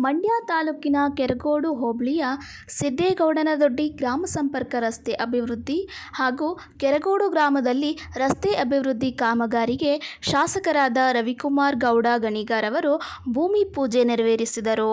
ಮಂಡ್ಯ ತಾಲೂಕಿನ ಕೆರಗೋಡು ಹೋಬಳಿಯ ಸಿದ್ದೇಗೌಡನದೊಡ್ಡಿ ಗ್ರಾಮ ಸಂಪರ್ಕ ರಸ್ತೆ ಅಭಿವೃದ್ಧಿ ಹಾಗೂ ಕೆರಗೋಡು ಗ್ರಾಮದಲ್ಲಿ ರಸ್ತೆ ಅಭಿವೃದ್ಧಿ ಕಾಮಗಾರಿಗೆ ಶಾಸಕರಾದ ರವಿಕುಮಾರ್ ಗೌಡ ಗಣಿಗಾರವರು ಭೂಮಿ ಪೂಜೆ ನೆರವೇರಿಸಿದರು.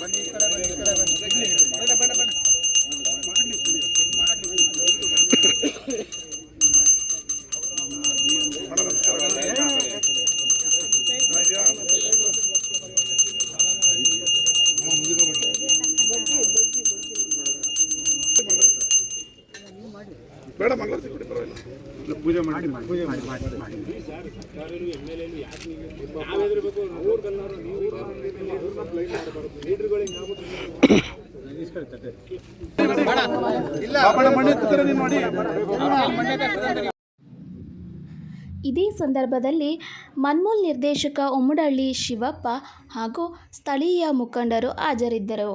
ಬಂದು ಈ ಕಡೆ ಬಂದು ಈ ಕಡೆ ಬಂದು ಬೇಡ ಮಂಗಳೂರು ಪರವಾಗಿಲ್ಲ. ಪೂಜೆ ಮಾಡಿ ಪೂಜೆ ಮಾಡಿ ಇದೇ ಸಂದರ್ಭದಲ್ಲಿ ಮನ್ಮೂಲ್ ನಿರ್ದೇಶಕ ಉಮ್ಮಡಳ್ಳಿ ಶಿವಪ್ಪ ಹಾಗೂ ಸ್ಥಳೀಯ ಮುಖಂಡರು ಹಾಜರಿದ್ದರು.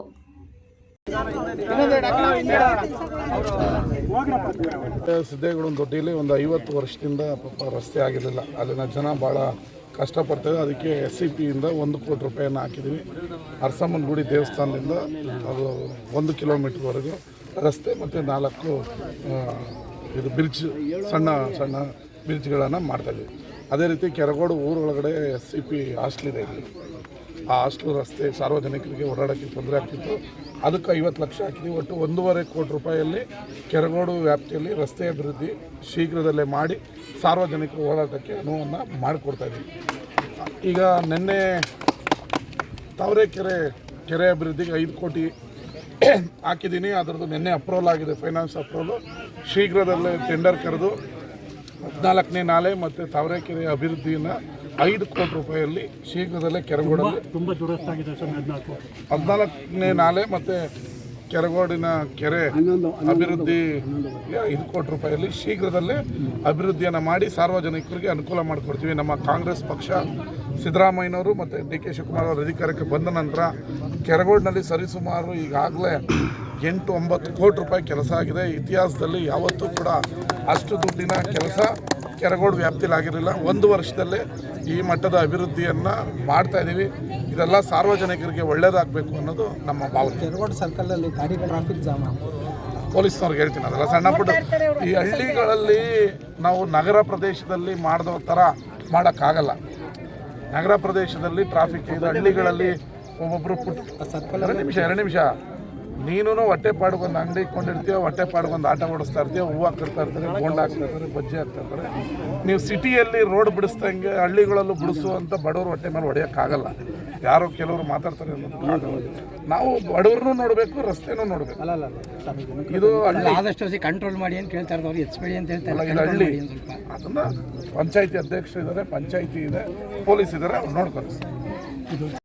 ಸಿದ್ದೇಗೌಡನ ದೊಡ್ಡಿಯಲ್ಲಿ ಒಂದು ಐವತ್ತು ವರ್ಷದಿಂದ ಪಾಪ ರಸ್ತೆ ಆಗಿರಲಿಲ್ಲ. ಅಲ್ಲಿನ ಜನ ಭಾಳ ಕಷ್ಟಪಡ್ತಾರೆ. ಅದಕ್ಕೆ ಎಸ್ ಸಿ ಪಿಯಿಂದ ಒಂದು ಕೋಟಿ ರೂಪಾಯಿಯನ್ನು ಹಾಕಿದ್ದೀವಿ. ಅರಸಮ್ಮನ ಗುಡಿ ದೇವಸ್ಥಾನದಿಂದ ಅದು ಒಂದು ಕಿಲೋಮೀಟ್ರ್ವರೆಗೂ ರಸ್ತೆ ಮತ್ತು ನಾಲ್ಕು ಇದು ಬ್ರಿಡ್ಜ್ ಸಣ್ಣ ಸಣ್ಣ ಬ್ರಿಡ್ಜ್ಗಳನ್ನು ಮಾಡ್ತಾಯಿದ್ದೀವಿ ಅದೇ ರೀತಿ ಕೆರಗೋಡು ಊರೊಳಗಡೆ ಎಸ್ ಸಿ ಪಿ ಹಾಸ್ಟ್ಲಿದೆ ಇಲ್ಲಿ. ಆ ಹಾಸ್ಟೆಲ್ ರಸ್ತೆ ಸಾರ್ವಜನಿಕರಿಗೆ ಓಡಾಡೋಕ್ಕೆ ತೊಂದರೆ ಆಗ್ತಿತ್ತು. ಅದಕ್ಕೆ ಐವತ್ತು ಲಕ್ಷ ಹಾಕಿದ್ವಿ. ಒಟ್ಟು ಒಂದೂವರೆ ಕೋಟಿ ರೂಪಾಯಿಯಲ್ಲಿ ಕೆರಗೋಡು ವ್ಯಾಪ್ತಿಯಲ್ಲಿ ರಸ್ತೆ ಅಭಿವೃದ್ಧಿ ಶೀಘ್ರದಲ್ಲೇ ಮಾಡಿ ಸಾರ್ವಜನಿಕರು ಓಡಾಟಕ್ಕೆ ಅನುವನ್ನು ಮಾಡಿಕೊಡ್ತಾ ಇದ್ದೀವಿ. ಈಗ ನಿನ್ನೆ ತಾವರೆಕೆರೆ ಕೆರೆ ಅಭಿವೃದ್ಧಿಗೆ ಐದು ಕೋಟಿ ಹಾಕಿದ್ದೀನಿ. ಅದರದ್ದು ನಿನ್ನೆ ಅಪ್ರೂವಲ್ ಆಗಿದೆ, ಫೈನಾನ್ಸ್ ಅಪ್ರೂವಲು. ಶೀಘ್ರದಲ್ಲೇ ಟೆಂಡರ್ ಕರೆದು ಹದಿನಾಲ್ಕನೇ ನಾಳೆ ಮತ್ತು ತಾವರೆಕೆರೆ ಅಭಿವೃದ್ಧಿಯನ್ನು ಐದು ಕೋಟಿ ರೂಪಾಯಿಯಲ್ಲಿ ಶೀಘ್ರದಲ್ಲೇ ಕೆರಗೋಡಲ್ಲಿ ತುಂಬ ದುರಸ್ತಾಗಿದೆ ಸರ್ ಹದಿನಾಲ್ಕು ಹದಿನಾಲ್ಕನೇ ನಾಲೆ ಮತ್ತು ಕೆರಗೋಡಿನ ಕೆರೆ ಅಭಿವೃದ್ಧಿ ಐದು ಕೋಟಿ ರೂಪಾಯಿಯಲ್ಲಿ ಶೀಘ್ರದಲ್ಲೇ ಅಭಿವೃದ್ಧಿಯನ್ನು ಮಾಡಿ ಸಾರ್ವಜನಿಕರಿಗೆ ಅನುಕೂಲ ಮಾಡಿಕೊಡ್ತೀವಿ. ನಮ್ಮ ಕಾಂಗ್ರೆಸ್ ಪಕ್ಷ ಸಿದ್ದರಾಮಯ್ಯನವರು ಮತ್ತು ಡಿ ಕೆ ಶಿವಕುಮಾರ್ ಅವರು ಅಧಿಕಾರಕ್ಕೆ ಬಂದ ನಂತರ ಕೆರಗೋಡಿನಲ್ಲಿ ಸರಿಸುಮಾರು ಈಗಾಗಲೇ ಎಂಟು ಒಂಬತ್ತು ಕೋಟಿ ರೂಪಾಯಿ ಕೆಲಸ ಆಗಿದೆ. ಇತಿಹಾಸದಲ್ಲಿ ಯಾವತ್ತೂ ಕೂಡ ಅಷ್ಟು ದುಡ್ಡಿನ ಕೆಲಸ ಕೆರಗೋಡು ವ್ಯಾಪ್ತಿಯಲ್ಲಿ ಆಗಿರಲಿಲ್ಲ. ಒಂದು ವರ್ಷದಲ್ಲೇ ಈ ಮಟ್ಟದ ಅಭಿವೃದ್ಧಿಯನ್ನು ಮಾಡ್ತಾ ಇದ್ದೀವಿ ಇದೆಲ್ಲ ಸಾರ್ವಜನಿಕರಿಗೆ ಒಳ್ಳೆಯದಾಗಬೇಕು ಅನ್ನೋದು ನಮ್ಮ ಭಾವನೆ. ಕೆರಗೋಡು ಸರ್ಕಲಲ್ಲಿ ಗಾಡಿ ಟ್ರಾಫಿಕ್ ಜಾಮ್ ಪೊಲೀಸ್ನವ್ರಿಗೆ ಹೇಳ್ತೀನಿ ಅದೆಲ್ಲ ಸಣ್ಣ ಪುಟ್ಟ ಈ ಹಳ್ಳಿಗಳಲ್ಲಿ ನಾವು ನಗರ ಪ್ರದೇಶದಲ್ಲಿ ಮಾಡಿದ ಥರ ಮಾಡೋಕ್ಕಾಗಲ್ಲ. ನಗರ ಪ್ರದೇಶದಲ್ಲಿ ಟ್ರಾಫಿಕ್ ಇದು. ಹಳ್ಳಿಗಳಲ್ಲಿ ಒಬ್ಬೊಬ್ಬರು ಸರ್ಕಲ್ ಎರಡು ನಿಮಿಷ ಎರಡು ನಿಮಿಷ. ನೀನು ಹೊಟ್ಟೆ ಪಾಡ್ಗೊಂದು ಅಂಗಡಿ ಇಟ್ಕೊಂಡಿರ್ತೀಯ ಹೊಟ್ಟೆ ಪಾಡ್ಗೊಂದು ಆಟ ಓಡಿಸ್ತಾ ಇರ್ತೀಯ ಹೂವು ಹಾಕ್ತಾ ಇರ್ತಾರೆ ಬೋಂಡ್ ಹಾಕ್ತಾ ಇರ್ತಾರೆ ಬಜ್ಜಿ ಹಾಕ್ತಾ ಇರ್ತಾರೆ. ನೀವು ಸಿಟಿಯಲ್ಲಿ ರೋಡ್ ಬಿಡಿಸ್ದಂಗೆ ಹಳ್ಳಿಗಳಲ್ಲೂ ಬಿಡಿಸುವಂಥ ಬಡವರು ಹೊಟ್ಟೆ ಮೇಲೆ ಹೊಡೆಯೋಕ್ಕಾಗಲ್ಲ. ಯಾರೋ ಕೆಲವರು ಮಾತಾಡ್ತಾರೆ ಅನ್ನೋದು ನಾವು ಬಡವ್ರನ್ನೂ ನೋಡಬೇಕು ರಸ್ತೆನೂ ನೋಡಬೇಕು. ಅಲ್ಲ ಅಲ್ಲ ಇದು ಹಳ್ಳಿ. ಆದಷ್ಟು ಕಂಟ್ರೋಲ್ ಮಾಡಿ ಅಂತ ಕೇಳ್ತಾ ಇರೋದು ಅವ್ರು? ಎಚ್ಬೇಡಿ ಅಂತ ಹೇಳ್ತಾರೆ ಇದು ಹಳ್ಳಿ. ಅದನ್ನ ಪಂಚಾಯತಿ ಅಧ್ಯಕ್ಷರು ಇದ್ದಾರೆ ಪಂಚಾಯತಿ ಇದೆ ಪೊಲೀಸ್ ಇದ್ದಾರೆ ಅವ್ರು ನೋಡ್ತಾರೆ